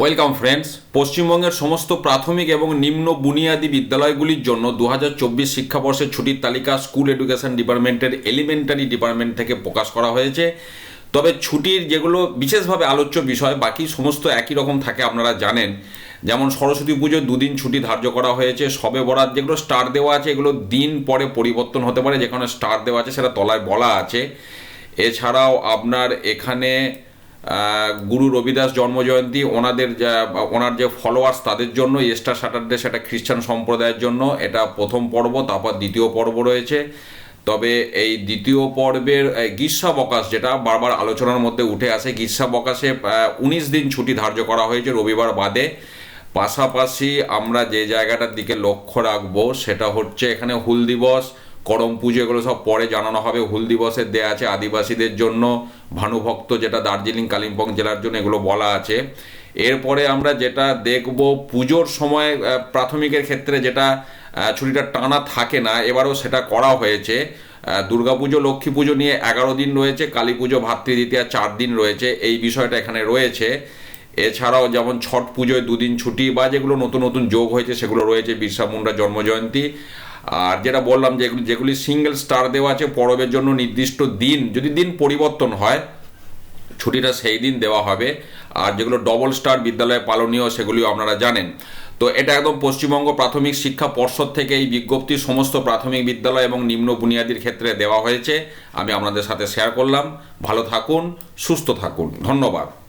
Welcome friends পশ্চিমবঙ্গের সমস্ত প্রাথমিক এবং নিম্ন বুনিয়াদী বিদ্যালয়গুলির জন্য দু চব্বিশ শিক্ষাবর্ষের ছুটির তালিকা স্কুল এডুকেশন ডিপার্টমেন্টের এলিমেন্টারি ডিপার্টমেন্ট থেকে প্রকাশ করা হয়েছে। তবে ছুটির যেগুলো বিশেষভাবে আলোচ্য বিষয়, বাকি সমস্ত একই রকম থাকে আপনারা জানেন। যেমন সরস্বতী পুজো দুদিন ছুটি ধার্য করা হয়েছে সবে বরাত যেগুলো স্টার দেওয়া আছে, এগুলো দিন পরে পরিবর্তন হতে পারে, যেখানে স্টার দেওয়া আছে সেটা তলায় বলা আছে। এছাড়াও আপনার এখানে গুরু রবিদাস জন্মজয়ন্তী, ওনাদের ওনার যে ফলোয়ার্স তাদের জন্য এস্টার স্যাটারডে সেটা খ্রিস্টান সম্প্রদায়ের জন্য। এটা প্রথম পর্ব, তারপর দ্বিতীয় পর্ব রয়েছে। তবে এই দ্বিতীয় পর্বের গ্রীষ্মাবকাশ যেটা বারবার আলোচনার মধ্যে উঠে আসে গ্রীষ্মাবকাশে উনিশ দিন ছুটি ধার্য করা হয়েছে রবিবার বাদে। পাশাপাশি আমরা যে জায়গাটার দিকে লক্ষ্য রাখব সেটা হচ্ছে এখানে হুল দিবস করম পুজো এগুলো সব পরে জানানো হবে। হুল দিবসের দেয়া আছে আদিবাসীদের জন্য। ভানুভক্ত যেটা দার্জিলিং, কালিম্পং জেলার জন্য এগুলো বলা আছে। এরপরে আমরা যেটা দেখব, পুজোর সময় প্রাথমিকের ক্ষেত্রে যেটা ছুটিটা টানা থাকে না, এবারও সেটা করা হয়েছে। দুর্গাপুজো লক্ষ্মী পুজো নিয়ে এগারো দিন রয়েছে কালী পুজো ভাতৃদ্বিতীয়া চার দিন রয়েছে, এই বিষয়টা এখানে রয়েছে। এছাড়াও যেমন ছট পুজোয় দুদিন ছুটি বা যেগুলো নতুন নতুন যোগ হয়েছে, সেগুলো রয়েছে, বিরসা মুন্ডা জন্মজয়ন্তী। আর যেটা বললাম যেগুলি যেগুলি সিঙ্গেল স্টার দেওয়া আছে, পরবের জন্য নির্দিষ্ট দিন, যদি দিন পরিবর্তন হয়, ছুটিটা সেই দিন দেওয়া হবে। আর যেগুলো ডবল স্টার বিদ্যালয়ে পালনীয়, সেগুলিও আপনারা জানেন। তো এটা একদম পশ্চিমবঙ্গ প্রাথমিক শিক্ষা পর্ষদ থেকে এই বিজ্ঞপ্তি সমস্ত প্রাথমিক বিদ্যালয় এবং নিম্ন বুনিয়াদির ক্ষেত্রে দেওয়া হয়েছে। আমি আপনাদের সাথে শেয়ার করলাম। ভালো থাকুন, সুস্থ থাকুন। ধন্যবাদ।